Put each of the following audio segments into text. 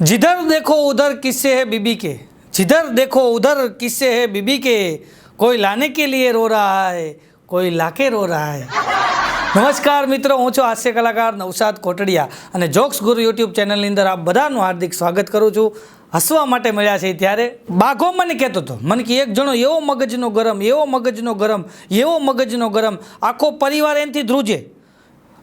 जिधर देखो उधर किस्से है बीबी के जिधर देखो उधर किस्से है बीबी के कोई लाने के लिए रो रहा है કોઈ લાકે રો રહા હે નમસ્કાર મિત્રો હું છું હાસ્ય કલાકાર નવસાદ કોટડિયા અને જોક્સ ગુરુ યુટ્યુબ ચેનલની અંદર આપ બધાનું હાર્દિક સ્વાગત કરું છું હસવા માટે મળ્યા છે ત્યારે બાઘો મને કહેતો હતો મને કે એક જણો એવો મગજનો ગરમ એવો મગજનો ગરમ એવો મગજનો ગરમ આખો પરિવાર એનાથી ધ્રુજે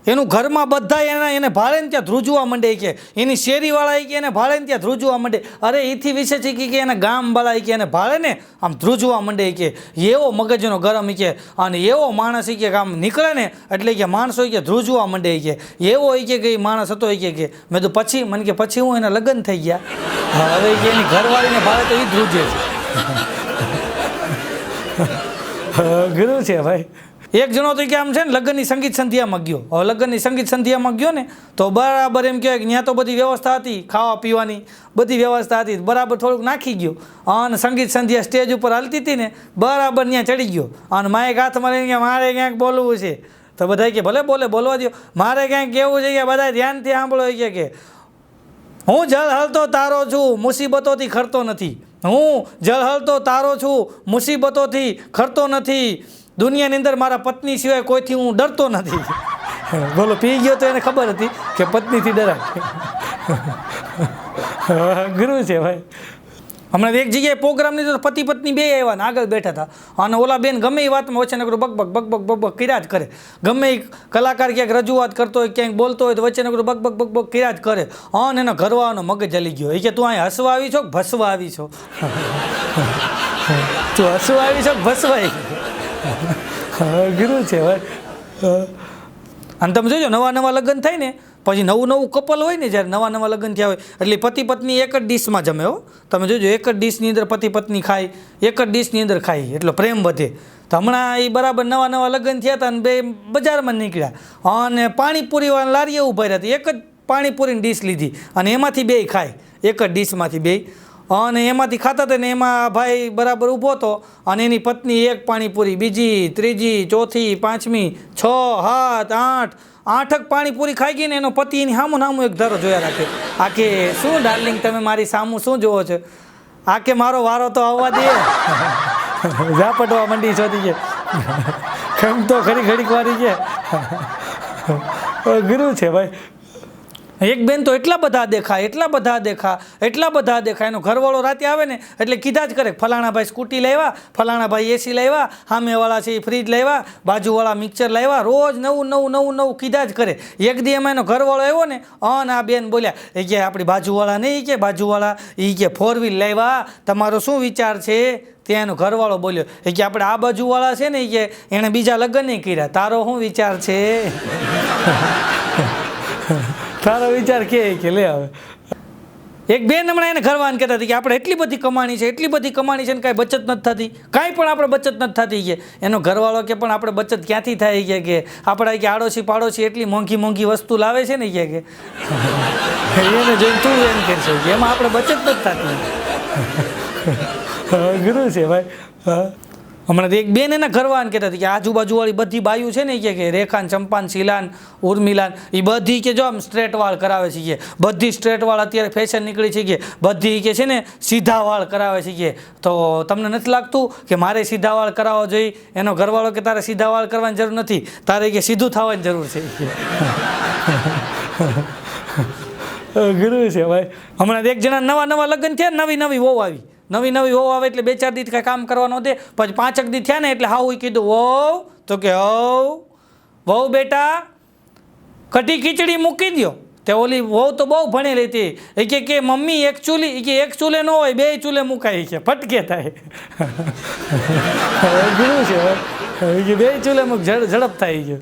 એનું ઘરમાં બધા એના એને ભાડે ને ત્યાં ધ્રુજવા માંડે કે, એની શેરીવાળા કે એને ભાડે ને ત્યાં ધ્રુજવા માંડે. અરે એથી વિશે છે કે એને ગામવાળા કે એને ભાડે ને, આમ ધ્રુજવા માંડે કે. એવો મગજનો ગરમ કે, અને એવો માણસ કે આમ નીકળે ને, એટલે કે માણસો કે ધ્રુજવા માંડે કે. એવો કે કે માણસ હતો કે કે, મેં તો પછી મને કે પછી હું એના લગ્ન થઈ ગયા. હવે કે એની ઘરવાળીને ભાડે તો એ ધ્રુજે છે. અઘરું છે ભાઈ. એક જણો તો કે આમ છે ને લગ્નની સંગીત સંધ્યામાં ગયો. હવે લગ્નની સંગીત સંધ્યામાં ગયો ને, તો બરાબર એમ કહેવાય કે ત્યાં તો બધી વ્યવસ્થા હતી, ખાવા પીવાની બધી વ્યવસ્થા હતી, બરાબર થોડુંક નાખી ગયો. અને સંગીત સંધ્યા સ્ટેજ ઉપર હાલતી હતી ને, બરાબર ત્યાં ચડી ગયો. અને માએ હાથમાં લઈને મારે ક્યાંક બોલવું છે? તો બધા કે ભલે બોલે, બોલવા દો મારે ક્યાંક કહેવું છે કે બધા ધ્યાનથી સાંભળો કે કે, હું જળ હલતો તારો છું, મુસીબતોથી ખરતો નથી. હું જળ હલતો તારો છું, મુસીબતોથી ખરતો નથી. દુનિયાની અંદર મારા પત્ની સિવાય કોઈથી હું ડરતો નથી. બોલો પી ગયો તો એને ખબર હતી કે પત્નીથી ડરાય. ગુરુ છે ભાઈ. હમણાં એક જગ્યાએ પ્રોગ્રામની તો પતિ પત્ની બે આવ્યા ને આગળ બેઠા હતા. અને ઓલા બેન ગમે એ વાતમાં વચ્ચે નકરું બક બક બક બક બક બક કર્યા જ કરે. ગમે એ કલાકાર ક્યાંક રજૂઆત કરતો હોય ક્યાંક બોલતો હોય તો વચ્ચે નકરું બક બક બક બક કર્યા જ કરે. અને એનો ઘરવાનો મગજ જલી ગયો. એ કે તું અહીં હસવા આવી છો કે ભસવા આવી છો? તું હસવા આવી છો ભસવા આવી ગુરુ છે, ભાઈ. અને તમે જોજો, નવા નવા લગ્ન થાય ને, પછી નવું નવું કપલ હોય ને, જ્યારે નવા નવા લગ્ન થયા હોય, એટલે પતિ પત્ની એક જ ડીશમાં જમે, હો. તમે જોજો, એક જ ડીશની અંદર પતિ પત્ની ખાય, એક જ ડીશની અંદર ખાય, એટલો પ્રેમ વધે. તો હમણાં એ બરાબર નવા નવા લગ્ન થયા હતા અને બે બજારમાં નીકળ્યા. અને પાણીપુરીવાળા લારીએ ઊભા રહ્યા એક જ પાણીપુરીની ડીશ લીધી અને એમાંથી બે ખાય. એક જ ડીશમાંથી બે. અને એમાંથી ખાતા હતા ને એમાં ભાઈ બરાબર ઊભો હતો અને એની પત્ની એક પાણીપુરી, બીજી, ત્રીજી, ચોથી, પાંચમી, છ, સાત, આઠ, આઠક પાણીપુરી ખાઈ ગઈ ને એનો પતિ એની સામું સામું એક ધારો જોયા રાખે. આ કે, શું ડાર્લિંગ, તમે મારી સામું શું જોવો છો? આ કે, મારો વારો તો આવવા દે. ઝાપટવા મંડી છોતી છે ખમ તો ખરી ઘડીક વારી છે ગુરુ છે ભાઈ. એક બેન તો એટલા બધા દેખા એટલા બધા દેખા એટલા બધા દેખા એનો ઘરવાળો રાતે આવે ને એટલે કીધા જ કરે ફલાણા ભાઈ સ્કૂટી લાવ્યા ફલાણા ભાઈ એસી લાવ્યા સામેવાળા છે એ ફ્રીજ લાવ્યા બાજુવાળા મિક્સર લાવ્યા રોજ નવું નવું નવું નવું કીધા જ કરે. એક દી એમાં એનો ઘરવાળો આવ્યો ને, અન આ બેન બોલ્યા, એ કે આપણી બાજુવાળા નહીં કે બાજુવાળા એ કે ફોર વ્હીલ લાવ્યા તમારો શું વિચાર છે? ત્યાં એનો ઘરવાળો બોલ્યો, એ કે આપણે આ બાજુવાળા છે ને એ કે એણે બીજા લગ્ન નહીં કર્યા. તારો શું વિચાર છે? તારો વિચાર કે કે લે હવે. એક બેન હમણાં એને ઘરવાન કહેતા હતી કે આપણે એટલી બધી કમાણી છે, એટલી બધી કમાણી છે ને કાંઈ બચત નથી થતી. કાંઈ પણ આપણે બચત નથી થતી કે. એનો ઘરવાળો કે પણ આપણે બચત ક્યાંથી થાય કે કે. આપણે કે આડોશી પાડોશી એટલી મોંઘી મોંઘી વસ્તુ લાવે છે ને કે કે. એને જોઈને તું એમ કરશો કે એમાં આપણે બચત નથી થતી. ગુરુ છે ભાઈ. હા. હમણાં એક બેન એના ઘરવાન કહેતા હતી કે આજુબાજુવાળી બધી બાયું છે ને એ કે રેખાન ચંપાન શિલાન ઉર્મિલાન એ બધી કે જો આમ સ્ટ્રેટ વાળ કરાવે છે કે. બધી સ્ટ્રેટ વાળ અત્યારે ફેશન નીકળી છે કે. બધી કે છે ને સીધા વાળ કરાવે છે કે. તો તમને નથી લાગતું કે મારે સીધા વાળ કરાવવો જોઈએ? એનો ઘરવાળો કે તારે સીધા વાળ કરવાની જરૂર નથી? તારે કે સીધું થવાની જરૂર છે ગુરુ છે ભાઈ. હમણાં એક જણા નવા નવા લગ્ન થયા નવી નવી વહુ આવી. નવી નવી હોવ આવે એટલે બે ચાર દી કાંઈ કામ કરવાનો દે. પછી પાંચક દી થયા ને એટલે હાવ કીધું, વહુ, તો કે હવ. વહુ બેટા, કઢી ખીચડી મૂકી દો તે ઓલી વહુ તો બહુ ભણેલી હતી. એ કે કે મમ્મી, એક ચૂલી એ કે એક ચૂલે ન હોય, બે ચૂલે મુકાય છે. ફટકે થાય. ગુરુ છે એ કે બે ચૂલે મૂક, ઝડ, ઝડપ થાય છે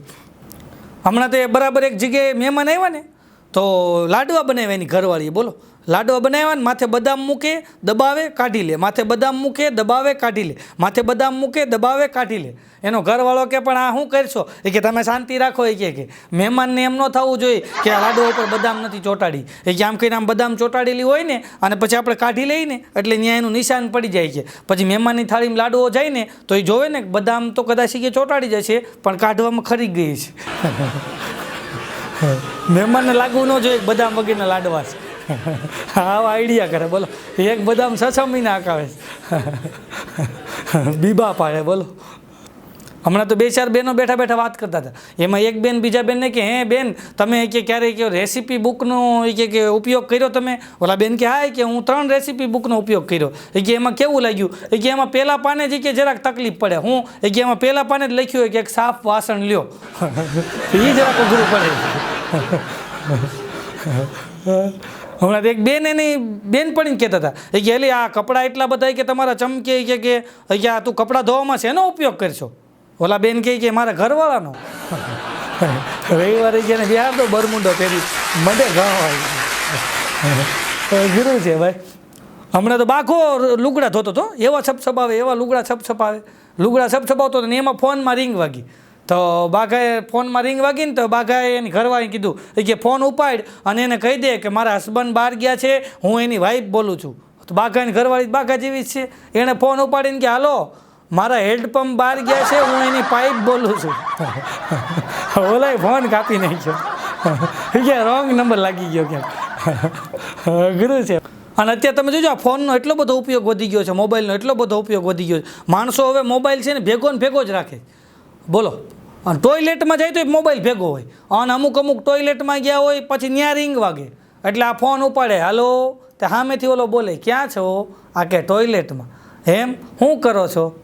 હમણાં તો એ બરાબર એક જગ્યાએ મહેમાન આવ્યા ને તો લાડવા બનાવ્યા એની ઘરવાળીએ, બોલો. લાડવા બનાવ્યા ને માથે બદામ મૂકે, દબાવે, કાઢી લે. માથે બદામ મૂકે, દબાવે, કાઢી લે. માથે બદામ મૂકે, દબાવે, કાઢી લે. એનો ઘરવાળો કે પણ આ શું કરશો? એ કે તમે શાંતિ રાખો, એ કે કે. મહેમાનને એમ ન થવું જોઈએ કે આ લાડવા ઉપર બદામ નથી ચોંટાડી. એ કે આમ કહીને આમ બદામ ચોંટાડેલી હોય ને, અને પછી આપણે કાઢી લઈએ ને, એટલે ત્યાં એનું નિશાન પડી જાય છે. પછી મહેમાનની થાળીમાં લાડવો જાય ને, તો એ જોવે ને બદામ તો કદાચ કે ચોંટાડી જશે, પણ કાઢવામાં ખરી ગઈ છે. મહેમાનને લાગવું ન જોઈએ બદામ વગેરેના લાડવા છે. આવા આઈડિયા કરે, બોલો. એક બદામ છ છ મહિના આકાવે બીબા પાડે, બોલો. હમણાં તો બે ચાર બેનો બેઠા બેઠા વાત કરતા હતા. એમાં એક બેન, બીજા બેનને કે, હે બેન, તમે કે ક્યારે કે રેસીપી બુકનો કે કે ઉપયોગ કર્યો તમે? ઓલા બેન કે, હા કે હું ત્રણ રેસીપી બુકનો ઉપયોગ કર્યો. એ કે, એમાં કેવું લાગ્યું? એ કે, એમાં પહેલાં પાને જ કે જરાક તકલીફ પડે. હું, એ કે, એમાં પહેલાં પાને જ લખ્યું હોય કે એક સાફ વાસણ લ્યો. એ જરાક અઘરું પડે. હમણાં એક બેન એની, બેન પણ કહેતા હતા. એ કે, એલી, આ કપડાં એટલા બધા કે તમારા ચમકે કે કે આ તું કપડાં ધોવામાં શેનો ઉપયોગ કરશો? ઓલા બેન કહે કે મારા ઘરવાળાનો. રવિવારે જેને બિહાર તો બરમુંડો પહેરી મને ગાવા ગુરુ છે ભાઈ. હમણાં તો બાખો લુગડા ધોતો હતો એવા છપછપાવે, એવા લુગડા છપછપાવે. લુગડા છપછપાવતો હતો ને એમાં ફોનમાં રિંગ વાગી. તો બાઘાએ ફોનમાં રિંગ વાગીને તો બાઘાએ એની ઘરવાળી કીધું કે ફોન ઉપાડ અને એને કહી દે કે મારા હસબન્ડ બહાર ગયા છે, હું એની વાઈફ બોલું છું. તો બાઘાની ઘરવાળી બાઘા જેવી જ છે. એણે ફોન ઉપાડીને કે, હાલો મારા હેન્ડપંપ બહાર ગયા છે, હું એની પાઇપ બોલું છું. ઓલાય ફોન કાપી નાખ્યો. કે રોંગ નંબર લાગી ગયો ક્યાંક. અઘરું છે. અને અત્યારે તમે જોજો, આ ફોનનો એટલો બધો ઉપયોગ વધી ગયો છે, મોબાઈલનો એટલો બધો ઉપયોગ વધી ગયો છે. માણસો હવે મોબાઈલ છે ને ભેગો ને ભેગો જ રાખે. બોલો. અને ટોયલેટમાં જાય તો એ મોબાઈલ ભેગો હોય. અને અમુક અમુક ટોયલેટમાં ગયા હોય, પછી ન્યા રિંગ વાગે. એટલે આ ફોન ઉપાડે. હાલો. તે સામેથી ઓલો બોલે, ક્યાં છો? આ કે ટોયલેટમાં એમ? શું કરો છો?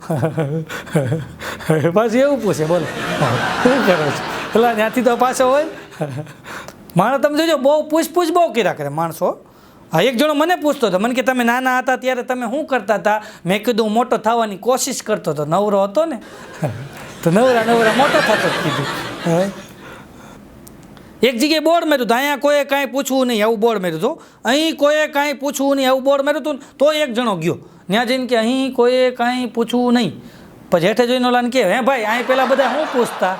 પાછું એવું પૂછે, બોલો. શું કરો છો? પેલા ત્યાંથી તો પાછો હોય. માણસ, તમે જોજો, બહુ પૂછપૂછ બહુ કર્યા કરે માણસો. હા, એક જણો મને પૂછતો હતો, મને કે તમે નાના હતા ત્યારે તમે શું કરતા હતા? મેં કીધું મોટો થવાની કોશિશ કરતો હતો. નવરો હતો ને? તો નવરા નવરા મોટો થતો કીધું. એક જગ્યાએ બોર્ડ મેર્યું હતું. અહીંયા કોઈએ કાંઈ પૂછવું નહીં એવું બોર્ડ મેર્યું હતું. અહીં કોઈએ કાંઈ પૂછવું નહીં એવું બોર્ડ મેર્યું હતું તો એક જણો ગયો. ત્યાં જઈને કે અહીં કોઈએ કાંઈ પૂછવું નહીં. પછી હેઠે જોઈને ઓલાને કે, હે ભાઈ, અહીં પેલા બધા શું પૂછતા?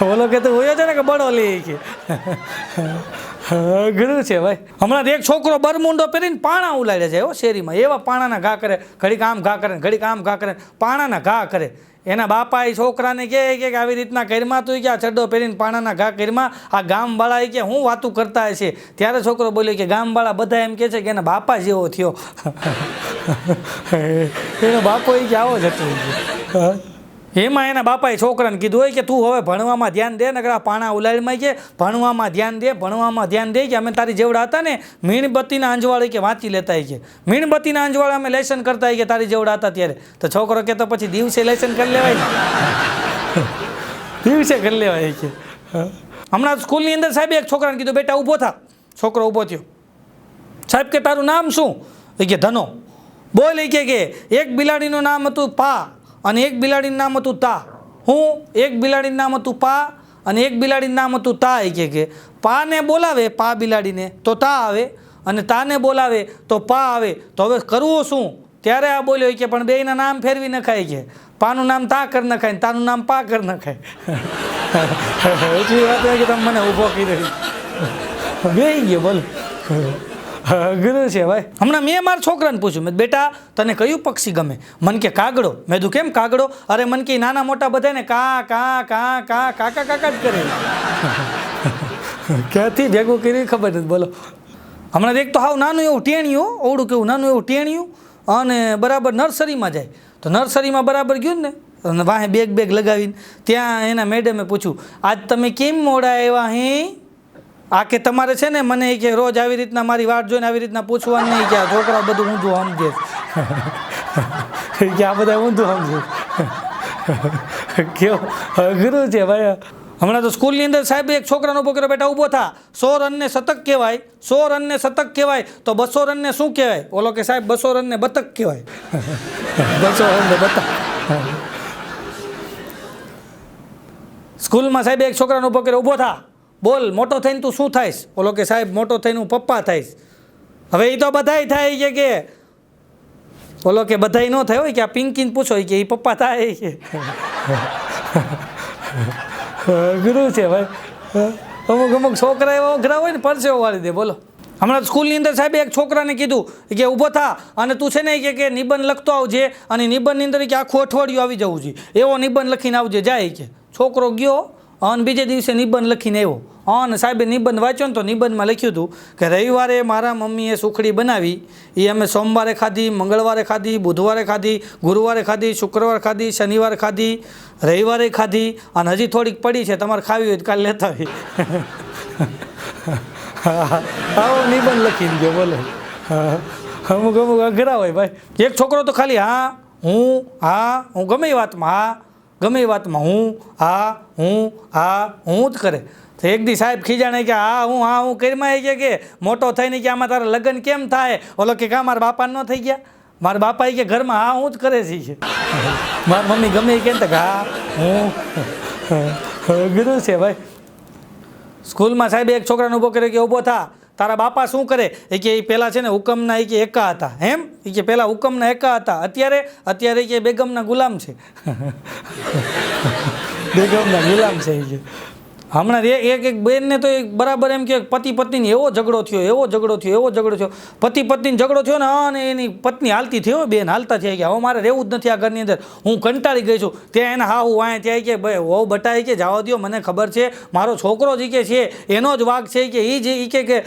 ઓલો કે તો હોય છે ને કે બળો લે કે. અઘરું છે ભાઈ. હમણાં એક છોકરો બરમુંડો પહેરીને પાણા ઉલાડે છે એવો શેરીમાં. એવા પાણાના ઘા કરે, ઘડીક આમ ઘા કરે ઘડીક આમ ઘા કરે પાણાના ઘા કરે. એના બાપા એ છોકરાને કહે કે આવી રીતના ઘરમાં તું કે આ ચડ્ડો પહેરીને પાણાના ઘા ઘરમાં આ ગામવાળા એ કે હું વાતું કરતા હશે? ત્યારે છોકરો બોલ્યો કે ગામવાળા બધા એમ કહે છે કે એના બાપા જેવો થયો. એનો બાપો એ કે આવો જ હતો. એમાં એના બાપાએ છોકરાને કીધું હોય કે તું હવે ભણવામાં ધ્યાન દે, નકર આ પાણા ઉલાડીમાં કે ભણવામાં ધ્યાન દે, ભણવામાં ધ્યાન દે કે અમે તારી જેવડા હતા ને, મીણબત્તીના અંજવાળે કે વાંચી લેતા કે મીણબત્તીના અંજવાળે અમે લેસન કરતા કે તારી જેવડા હતા ત્યારે. તો છોકરો કે તો પછી દિવસે લેસન કરી લેવાય દિવસે કરી લેવાય કે હમણાં સ્કૂલની અંદર સાહેબ એક છોકરાને કીધું, બેટા, ઊભો થા. છોકરો ઊભો થયો. સાહેબ કે, તારું નામ શું? એ કે, ધનો. બોલ એ કે, એક બિલાડીનું નામ હતું પા. અને એક બિલાડીનું નામ હતું તા. હું એક બિલાડીનું નામ હતું પા અને એક બિલાડીનું નામ હતું તા એ કે કે. પાને બોલાવે પા બિલાડીને તો તા આવે અને તાને બોલાવે તો પા આવે. તો હવે કરવું શું? ત્યારે આ બોલ્યો કે પણ બેયના નામ ફેરવી નખાય કે. પાનું નામ તા કર નખાય તાનું નામ પા કર નખાય. એટલી વાત કે તમે મને ઊભો કરી. બે ગયો બોલો. અઘરું છે ભાઈ. હમણાં મેં મારા છોકરાને પૂછ્યું મેં બેટા તને કયું પક્ષી ગમે? મન કે કાગડો. મેં કીધું કેમ કાગડો? અરે મન કે નાના મોટા બધાને કા કા કા કા કાકા કાકા જ કરે. ક્યાંથી ભેગું કર્યું ખબર નથી બોલો. હમણાં એક તો હાવ નાનું એવું ટેણિયું ઓવડું કેવું નાનું એવું ટેણિયું અને બરાબર નર્સરીમાં જાય. તો નર્સરીમાં બરાબર ગયું ને અને વાહે બેગ બેગ લગાવીને ત્યાં એના મેડમે પૂછ્યું આજ તમે કેમ મોડા આવ્યા હે? આ કે તમારે છે ને મને કે રોજ આવી રીતના મારી વાટ જોઈને આવી રીતના પૂછવાનું નહીં કે આ છોકરા બધું ઊંધું સમજે. કે આ બધા ઊંધું સમજે કેવું? અઘરું છે ભાઈ. હમણાં તો સ્કૂલની અંદર સાહેબ એક છોકરાનો પોકરો બેટા ઊભો થા. સો રનને શતક કહેવાય. સો રનને શતક કહેવાય. તો બસો રનને શું કહેવાય? ઓલો કે સાહેબ, બસો રનને બતક કહેવાય. બસો રનને બતક. સ્કૂલમાં સાહેબ એક છોકરાનો પોકરો ઊભો થા. બોલ મોટો થઈને તું શું થાઈશ? ઓલો કે સાહેબ મોટો થઈને હું પપ્પા થાઈશ. હવે એ તો બધાય થાય છે કે ઓલો કે બધાય ન થાય હોય કે આ પિંકીને પૂછો કે એ પપ્પા થાય કે ગુરુ છે ભાઈ. અમુક અમુક છોકરા એવા અઘરા હોય ને પરસેવો વાળી દે બોલો. હમણાં સ્કૂલની અંદર સાહેબે એક છોકરાને કીધું કે ઊભો થા. અને તું છે ને કે કે નિબંધ લખતો આવજે અને નિબંધની અંદર કે આખું અઠવાડિયું આવી જવું જોઈએ. એવો નિબંધ લખીને આવજે જાય કે. છોકરો ગયો અને બીજે દિવસે નિબંધ લખીને આવ્યો. અન સાહેબે નિબંધ વાંચ્યો ને તો નિબંધમાં લખ્યું હતું કે રવિવારે મારા મમ્મીએ સુખડી બનાવી. એ અમે સોમવારે ખાધી મંગળવારે ખાધી બુધવારે ખાધી ગુરુવારે ખાધી શુક્રવારે ખાધી શનિવારે ખાધી રવિવારે ખાધી અને હજી થોડીક પડી છે તમારે ખાવી હોય તો કાલે લેતા આવી આવો નિબંધ લખીને ગયો બોલો. હા અમુક અમુક અઘરા હોય ભાઈ. એક છોકરો તો ખાલી હા હું હા હું ગમે વાતમાં હા ગમે એ વાતમાં હું હા હું હા હું જ કરે. તો એક દી સાહેબ ખીજાણે કે હા, હું હા, હું કરીમાં કે કે મોટો થઈને કે આમાં તારા લગ્ન કેમ થાય? ઓલો કે, કા મારા બાપા ન થઈ ગયા? મારા બાપા કે ઘરમાં હા, હું જ કરે છે. મારી મમ્મી ગમે એ કે હા, હું અઘરું છે ભાઈ. સ્કૂલમાં સાહેબ એક છોકરાને ઊભો કર્યો કે, ઊભો થા. તારા બાપા શું કરે? એ કે એ પહેલાં છે ને હુકમના એ કે એકા હતા. એમ? એ કે પહેલાં હુકમના એકા હતા. અત્યારે? અત્યારે કે બેગમના ગુલામ છે. બેગમના ગુલામ છે એ કે. હમણાં એ- એક એક બેનને તો એક બરાબર એમ કે પતિ પત્નીને એવો ઝઘડો થયો, એવો ઝઘડો થયો, એવો ઝઘડો થયો. પતિ પત્નીને ઝઘડો થયો ને અને એની પત્ની હાલતી થયો બેન, હાલતા થઈ ગયા. હવે મારે રહેવું જ નથી આ ઘરની અંદર. હું કંટાળી ગઈ છું. ત્યાં એને હા, હું વાંય ત્યાં કે ભાઈ, વહુ બટાઈ કે જવા દો મને ખબર છે, મારો છોકરો જ કે છે, એનો જ વાઘ છે કે એ જ ઈ કે કે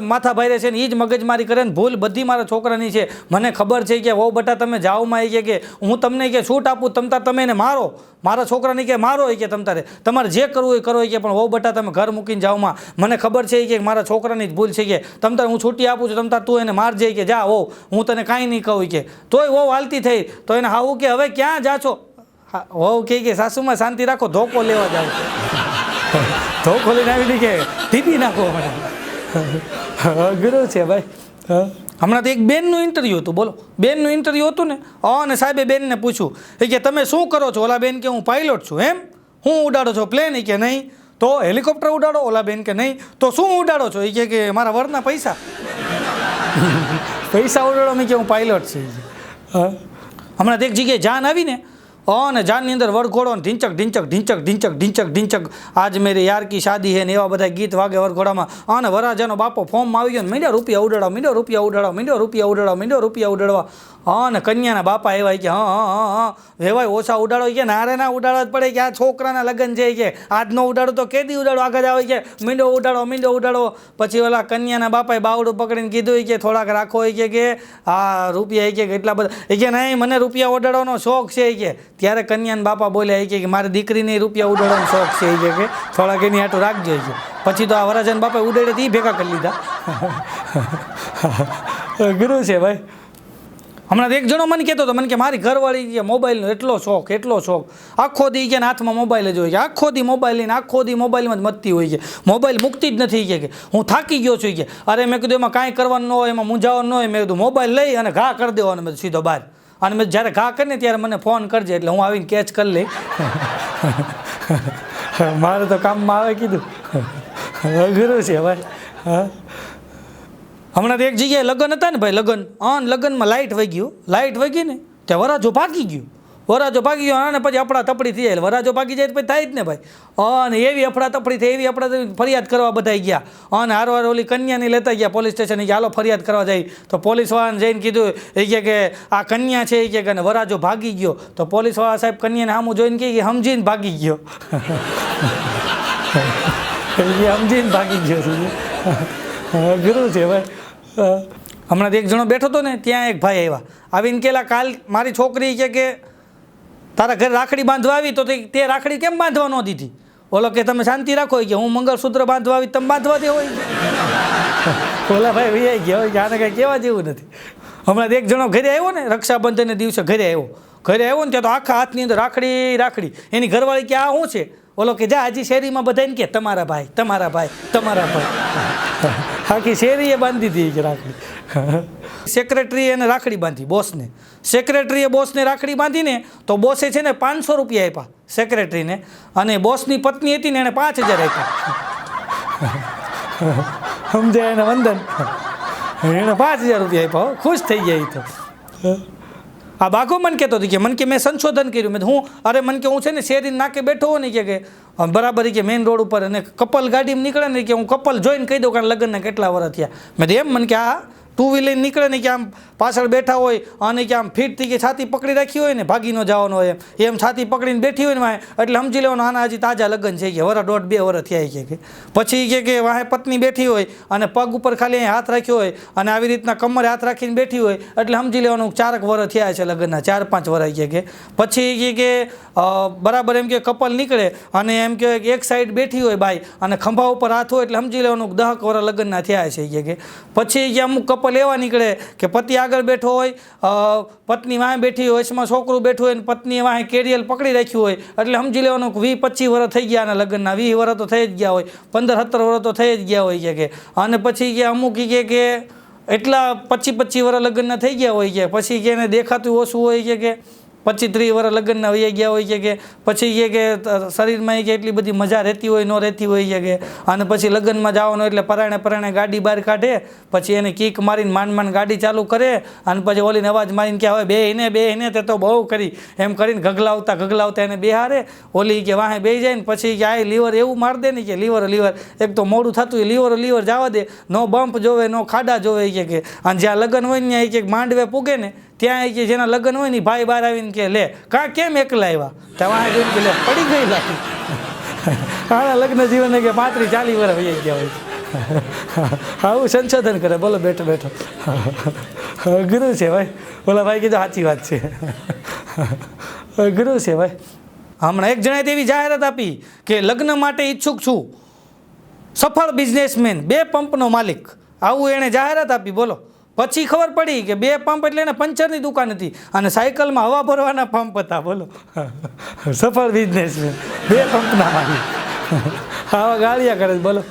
માથા ભાઈ છે ને એ જ મગજમારી કરે ને ભૂલ બધી મારા છોકરાની છે. મને ખબર છે કે વહુ બટા તમે જાઓમાં એ કે હું તમને કે છૂટ આપું તમ તાર તમે એને મારો. મારા છોકરાને કે મારો એ કે તમતારે. તમારે જે કરવું હોય કરો કે પણ હો બટા તમે ઘર મૂકીને જાઓમાં મને ખબર છે કે મારા છોકરાની જ ભૂલ છે કે તમ તાર હું છૂટી આપું છું તમ તાર તું એને મારજે કે જા હો હું તને કાંઈ નહીં કહું કે. તોય હો હાલતી થઈ. તો એને હાવું કે હવે ક્યાં જા છો? હા, કહે કે સાસુમાં શાંતિ રાખો ધોકો લેવા જાવ ધોકો લઈને આવી કે ટીપી નાખો મને. અઘરું છે ભાઈ. હમણાં તો એક બેનનું ઇન્ટરવ્યૂ હતું બોલો. બેનનું ઇન્ટરવ્યૂ હતું ને અને સાહેબે બેનને પૂછ્યું. એ કે તમે શું કરો છો? ઓલા બેન કે હું પાયલોટ છું. એમ? હું ઉડાડો છો પ્લેન એ કે નહીં? તો હેલિકોપ્ટર ઉડાડો ઓલા બેન કે નહીં? તો શું ઉડાડો છો? એ કે કે મારા વરના પૈસા. પૈસા ઉડાડો મેં કે હું પાયલોટ છું. હમણાં એક જગ્યાએ જાન આવી ને અને જાનની અંદર વરઘોડો ને ઢીંચક ઢીંચક ઢીંચક ઢીંચક ઢીંચક ઢીંચક. આજ મેરી યાર કી શાદી હે ને એવા બધા ગીત વાગે વરઘોડામાં અને વરાજાનો બાપો ફોર્મમાં આવી ગયો ને મીંડ્યા રૂપિયા ઉડાડવા, મીંડો રૂપિયા ઉડાડવા, મીંડો રૂપિયા ઉડાડવા, મીંડો રૂપિયા ઉડાડવા. અને કન્યાના બાપા એવા કે, હા હા હા હા, વેવાય ઓછા ઉડાડો કે, નારે ના ઉડાડવા જ પડે કે, આ છોકરાના લગ્ન છે કે, આજનો ઉડાડો તો કેદી ઉડાડો આગળ આવે કે મીંડો ઉડાડો મીંડો ઉડાડો. પછી ઓલા કન્યાના બાપાએ બાવડું પકડીને કીધું કે, થોડાક રાખો કે, આ રૂપિયા કે, એટલા બધા. કે, નહીં, મને રૂપિયા ઉડાડવાનો શોખ છે કે ત્યારે કન્યાના બાપા બોલ્યા એ કે મારી દીકરીને રૂપિયા ઉડાડવાનો શોખ છે, એ કે કે થોડાક એની હાટું રાખજો છે પછી તો આ વરાજન બાપાએ ઉડાડે તો ભેગા કરી લીધા. ગુરુ છે ભાઈ. હમણાં એક જણો મને કહેતો હતો, મને કે મારી ઘરવાળી કે મોબાઈલનો એટલો શોખ એટલો શોખ. આખો દી કે હાથમાં મોબાઈલ જ હોય છે. આખો દી મોબાઈલ લઈને, આખો દી મોબાઈલમાં જ મતતી હોય છે. મોબાઈલ મૂકતી જ નથી કે હું થાકી ગયો છું કે. અરે મેં કીધું, એમાં કાંઈ કરવાનું ન હોય, એમાં મૂંઝાવાનું ન હોય, મેં કીધું, મોબાઈલ લઈ અને ઘા કરી દેવાનો, મેં સીધો બહાર. અને મેં જ્યારે ઘા કરીને ત્યારે મને ફોન કરજે એટલે હું આવીને કેચ કરી લઈ મારે તો કામમાં આવે કીધું. અઘરું છે ભાઈ. હા. હમણાં તો એક જગ્યાએ લગ્ન હતા ને ભાઈ, લગ્ન. હા લગ્નમાં લાઇટ વહી ગયું. લાઇટ વહી ને ત્યાં વરાજો ભાગી ગયું. વરાજો ભાગી ગયો અને પછી અફડા તપડી થઈ જાય વરાજો ભાગી જાય પછી થાય જ ને ભાઈ? અને એવી અફડા તપડી થઈ, એવી અફડા ફરિયાદ કરવા બધા ગયા. અને હારવાર ઓલી કન્યાને લેતા ગયા પોલીસ સ્ટેશને કે, હાલો, ફરિયાદ કરવા જાય. તો પોલીસવાળાને જઈને કીધું, એ કહે કે, આ કન્યા છે. એ કહે કે વરાજો ભાગી ગયો. તો પોલીસવાળા સાહેબ કન્યાને સામું જોઈને કહે કે, સમજીને ભાગી ગયો. સમજીને ભાગી ગયો ગુરુ છે ભાઈ. હમણાં એક જણો બેઠો હતો ને, ત્યાં એક ભાઈ આવ્યા. આવીને કેલા કાલ મારી છોકરી કે કે તારા ઘરે રાખડી બાંધવા આવી તો તે રાખડી કેમ બાંધવા ન દીધી? ઓલો કે તમે શાંતિ રાખો કે હું મંગળસૂત્ર બાંધવા આવી તમે બાંધવા દે હોય ઓલા ભાઈ વિયાઈ ગયા હોય આને કંઈ કહેવા જેવું નથી. હમણાં એક જણો ઘરે આવ્યો ને રક્ષાબંધનને દિવસે ઘરે આવ્યો. ઘરે આવ્યો ને ત્યાં તો આખા હાથની અંદર રાખડી રાખડી. એની ઘરવાળી કે આ શું છે? ઓલો કે જા, હજી શેરીમાં બધાને કે, તમારા ભાઈ તમારા ભાઈ તમારા ભાઈ. આખી શેરીએ બાંધી દીધી રાખડી. સેક્રેટરી એને રાખડી બાંધી, બોસને. સેક્રેટરીએ બોસને રાખડી બાંધીને, તો બોસે છે ને પાંચસો રૂપિયા આપ્યા સેક્રેટરીને અને બોસની પત્ની હતી ને એણે પાંચ હજાર આપ્યા. સમજાય એને વંદન? એણે પાંચ હજાર રૂપિયા આપ્યા ખુશ થઈ એ તો. આ બાઘો મને કહેતો હતો કે મને કે મેં સંશોધન કર્યું. મેં હું અરે, મને કે, હું છે ને શેરી નાકે બેઠો હોય ને, કે બરાબર કે મેઇન રોડ ઉપર અને કપલ ગાડીમાં નીકળે ને કે હું કપલ જોઈને કહી દઉં કારણ લગ્નના કેટલા વર્ષ થયા. મેં એમ? મને કે આ ટુ વ્હીલર નીકળે ને કે આમ પાછળ બેઠા હોય અને કે આમ ફીટ કે છાતી પકડી રાખી હોય ને, ભાગી ન જવાનો હોય એમ. એમ છાતી પકડીને બેઠી હોય ને વાંહે. એટલે સમજી લેવાનું, આના હજી તાજા લગ્ન છે કે, વરા દોઢ બે વરસ થયા કે. પછી કે કે વાહે પત્ની બેઠી હોય અને પગ ઉપર ખાલી અહીં હાથ રાખ્યો હોય અને આવી રીતના કમરે હાથ રાખીને બેઠી હોય, એટલે સમજી લેવાનું ચારક વરસ થયા છે લગ્નના, ચાર પાંચ વરસ કે પછી કે કે બરાબર એમ કે કપલ નીકળે અને એમ કે એક સાઈડ બેઠી હોય બાઈ અને ખંભા ઉપર હાથ હોય, એટલે સમજી લેવાનું દહક વરસ લગ્નના થયા છે કે પછી કે અમુક કપલ એવા નીકળે કે પતિ આગળ બેઠો હોય પત્ની વાંહે બેઠી હોય એમાં છોકરું બેઠું હોય ને પત્નીએ વાંહે કેરિયલ પકડી રાખ્યું હોય, એટલે સમજી લેવાનું વીસ પચીસ વર્ષ થઈ ગયા અને લગ્નના વીસ વર્ષ તો થઈ જ ગયા હોય, પંદર સત્તર વર્ષ તો થઈ જ ગયા હોય કે કે. અને પછી કે અમુક કે કે એટલા પચીસ પચીસ વર્ષ લગ્નના થઈ ગયા હોય કે પછી કે એને દેખાતું ઓછું હોય છે કે પચીસ ત્રીસ વર્ષ લગ્નના વહી ગયા હોય છે કે પછી કે કે શરીરમાં એ કે એટલી બધી મજા રહેતી હોય, ન રહેતી હોય છે કે. અને પછી લગ્નમાં જવાનું એટલે પરાણે પરાણે ગાડી બહાર કાઢે, પછી એને કીક મારીને માંડ માંડ ગાડી ચાલુ કરે, અને પછી ઓલીને અવાજ મારીને કે હવે બે હિને બે હિને, તે તો બહુ કરી. એમ કરીને ઘગલાવતા ઘગલાવતા એને બેહારે, ઓલી કે વાહે બે જાય ને પછી કે આ લીવર એવું માર દે ને કે લીવર લીવર. એક તો મોડું થતું હોય, લીવર લીવર જવા દે. નો બમ્પ જોવે, નો ખાડા જોવે કે અને જ્યાં લગ્ન હોય ને ત્યાં એક માંડવે પૂગે ને ત્યાં કે જેના લગ્ન હોય ને ભાઈ બહાર આવીને કે, લે, કા કેમ એકલા આવ્યા? ત્યાં જોઈને લે, પડી ગઈ લાગી આના લગ્ન જીવન કે પાંત્રીસ ચાલીસ વર્ષ વહી ગયા હોય આવું સંશોધન કરે, બોલો, બેઠો બેઠો. અઘરું છે ભાઈ. બોલા ભાઈ કીધું, સાચી વાત છે. અઘરું છે ભાઈ. હમણાં એક જણાએ તેવી જાહેરાત આપી કે, લગ્ન માટે ઈચ્છુક છું. સફળ બિઝનેસમેન બે પંપનો માલિક. આવું એણે જાહેરાત આપી, બોલો. પછી ખબર પડી કે બે પંપ એટલે એને પંચરની દુકાન હતી અને સાયકલમાં હવા ભરવાના પંપ હતા બોલો. સફળ બિઝનેસ બે પંપના માલિક. આવા ગાળિયા કરે બોલો.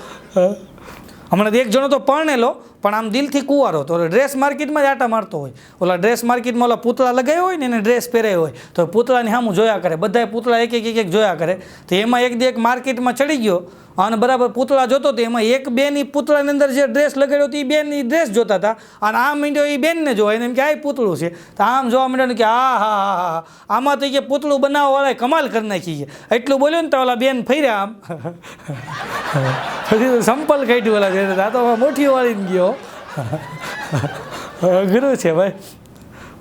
હમણાં એક જણો તો પરણેલો પણ આમ દિલથી કુંવારો તો ડ્રેસ માર્કેટમાં જ આટા મારતો હોય. ઓલા ડ્રેસ માર્કેટમાં ઓલા પૂતળા લગાવ્યા હોય ને એને ડ્રેસ પહેરાયો હોય. તો પૂતળાની સામું જોયા કરે. બધાય પૂતળા એક એક એક જોયા કરે. તો એમાં એક દી એક માર્કેટમાં ચડી ગયો. અને બરાબર પૂતળા જોતો હતો એમાં એક બેની પૂતળાની અંદર જે ડ્રેસ લગાડ્યો હતો એ બેનની ડ્રેસ જોતા હતા. અને આમ મીંડ્યો એ બેનને જોવા. એને એમ કે, આ પૂતળું છે. તો આમ જોવા માંડ્યો કે, આ, હા હા હા આમાં તો કે પૂતળું બનાવવાવાળાએ કમાલ કરી નાખી છે. એટલું બોલ્યો ને તો ઓલા બેન ફર્યા આમ. પછી સંપલ કાઢ્યું ઓલા આ તો મોટી વાળીને ગયો. અઘરું છે ભાઈ.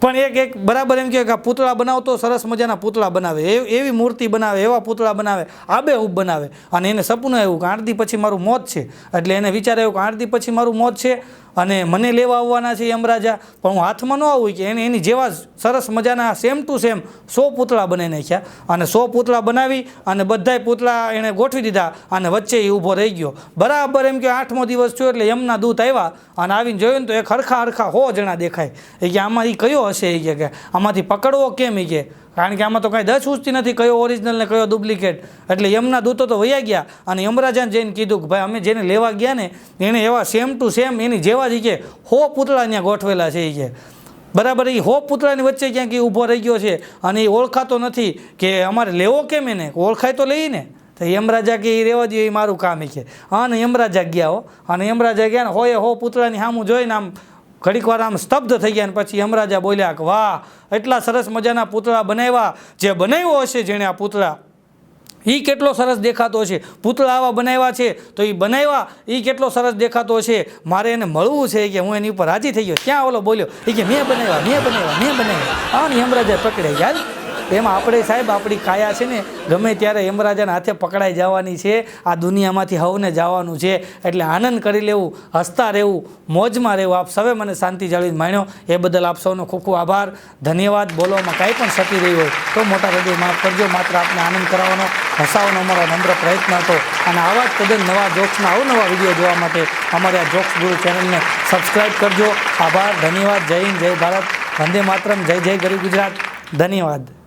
પણ એક એક બરાબર એમ કે પૂતળા બનાવતો સરસ મજાના પૂતળા બનાવે. એ- એવી મૂર્તિ બનાવે, એવા પૂતળા બનાવે આબેહૂબ બનાવે. અને એને સપનું એવું કે આઠ પછી મારું મોત છે. એટલે એને વિચાર આવ્યો કે આઠ પછી મારું મોત છે. અને મને લેવા આવવાના છે યમરાજા પણ હું હાથમાં ન આવું કે એને એની જેવા સરસ મજાના સેમ ટુ સેમ સો પૂતળા બનાવી નાખ્યા. અને સો પૂતળા બનાવી અને બધાય પૂતળા એણે ગોઠવી દીધા અને વચ્ચે એ ઊભો રહી ગયો. બરાબર એમ કે આઠમો દિવસ થયો એટલે યમના દૂત આવ્યા અને આવીને જોયું ને તો એક હરખા હરખા હો જણા દેખાય. એ કે આમાં એ કયો હશે? એ કે આમાંથી પકડવો કેમ? એ કે કારણ કે આમાં તો કાંઈ દસ ઉચતી નથી, કયો ઓરિજિનલ ને કયો ડુપ્લિકેટ એટલે યમના દૂતો તો વયા ગયા અને યમરાજાને જઈને કીધું કે ભાઈ, અમે જેને લેવા ગયા ને, એને એવા સેમ ટુ સેમ એની જેવા જ કે, હો પૂતળા ત્યાં ગોઠવેલા છે એ કે. બરાબર એ હો પૂતળાની વચ્ચે ક્યાંક ઊભો રહી ગયો છે અને એ ઓળખાતો નથી કે અમારે લેવો કેમ એને? ઓળખાય તો લઈએ ને તો યમરાજા કે એ રહેવા દે એ મારું કામ એ કે. હા ને યમરાજા ગયા હો. અને યમરાજા ગયા ને, હોય હો પૂતળાની સામું જોઈને આમ ઘડીક વાર આમ સ્તબ્ધ થઈ ગયા અને પછી યમરાજા બોલ્યા કે વાહ, એટલા સરસ મજાના પૂતળા બનાવ્યા જે બનાવ્યો હશે જેણે આ પૂતળા. એ કેટલો સરસ દેખાતો છે પૂતળા આવા બનાવ્યા છે તો એ બનાવ્યા. એ કેટલો સરસ દેખાતો છે મારે એને મળવું છે કે હું એની ઉપર રાજી થઈ ગયો. ક્યાં ઓલો બોલ્યો? એ કે મેં બનાવ્યા મેં બનાવ્યા મેં બનાવ્યા. ને યમરાજા પકડે યાર એમાં આપણે સાહેબ, આપણી કાયા છે ને, ગમે ત્યારે યમરાજાના હાથે પકડાઈ જવાની છે, આ દુનિયામાંથી હવને જવાનું છે. એટલે આનંદ કરી લેવું, હસતા રહેવું, મોજમાં રહેવું. આપ સવે મને શાંતિ જાળવીને માણ્યો. એ બદલ આપ સૌનો ખૂબ ખૂબ આભાર. ધન્યવાદ. બોલવામાં કાંઈ પણ સતી રહી હોય તો મોટા હૃદય માફ કરજો. માત્ર આપને આનંદ કરાવવાનો, હસાવવાનો અમારો નમ્ર પ્રયત્ન હતો. અને આવા જ તદ્દન નવા જોક્સના અવનવા વીડિયો જોવા માટે અમારી આ જોક્સ ગુરુ ચેનલને સબસ્ક્રાઈબ કરજો. આભાર. ધન્યવાદ. જય હિન્દ. જય ભારત. વંદે માતરમ. જય જય ગરીબ ગુજરાત. ધન્યવાદ.